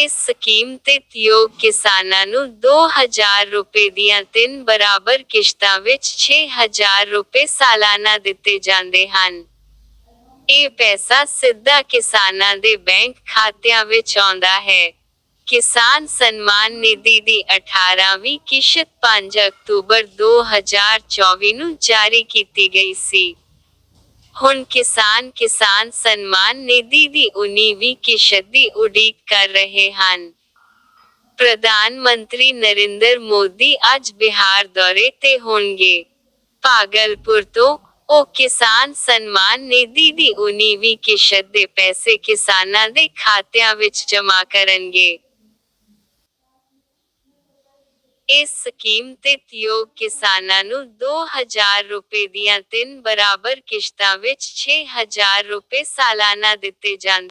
ਇਸ ਸਕੀਮ ਤਹਿਤ ਯੋਗ ਕਿਸਾਨਾਂ ਨੂੰ 2000 ਰੁਪਏ ਦੀਆਂ ਤਿੰਨ ਬਰਾਬਰ ਕਿਸ਼ਤਾਂ ਵਿੱਚ 6000 ਰੁਪਏ ਸਾਲਾਨਾ ਦਿੱਤੇ ਜਾਂਦੇ ਹਨ। ਇਹ ਪੈਸਾ ਸਿੱਧਾ ਕਿਸਾਨਾਂ ਦੇ ਬੈਂਕ ਖਾਤਿਆਂ ਵਿੱਚ ਆਉਂਦਾ ਹੈ। ਕਿਸਾਨ ਸਨਮਾਨ ਨਿਧੀ ਦੀ 18ਵੀਂ ਕਿਸ਼ਤ 5 ਅਕਤੂਬਰ 2024 ਨੂੰ ਜਾਰੀ ਕੀਤੀ ਗਈ ਸੀ। ਹੁਣ ਕਿਸਾਨ ਕਿਸਾਨ ਸਨਮਾਨ ਨਿਧੀ ਦੀ 19ਵੀਂ ਕਿਸ਼ਤ ਦੀ ਉਡੀਕ ਕਰ ਰਹੇ ਹਨ। ਪ੍ਰਧਾਨ ਮੰਤਰੀ ਨਰਿੰਦਰ ਮੋਦੀ ਅੱਜ ਬਿਹਾਰ ਦੌਰੇ ਤੇ ਹੋਣਗੇ। ਭਾਗਲਪੁਰ ਤੋਂ ਉਹ ਕਿਸਾਨ ਸਨਮਾਨ ਨਿਧੀ ਦੀ 19ਵੀਂ ਕਿਸ਼ਤ ਦੇ ਪੈਸੇ ਕਿਸਾਨਾਂ ਦੇ ਖਾਤਿਆਂ ਵਿੱਚ ਜਮ੍ਹਾਂ ਕਰਨਗੇ। ਇਸ ਸਕੀਮ ਤਹਿਤ ਯੋਗ ਕਿਸਾਨਾਂ ਨੂੰ 2000 ਰੁਪਏ ਦੀਆਂ ਤਿੰਨ ਬਰਾਬਰ ਕਿਸ਼ਤਾਂ ਵਿੱਚ 6000 ਰੁਪਏ ਸਾਲਾਨਾ ਦਿੱਤੇ ਜਾਂਦੇ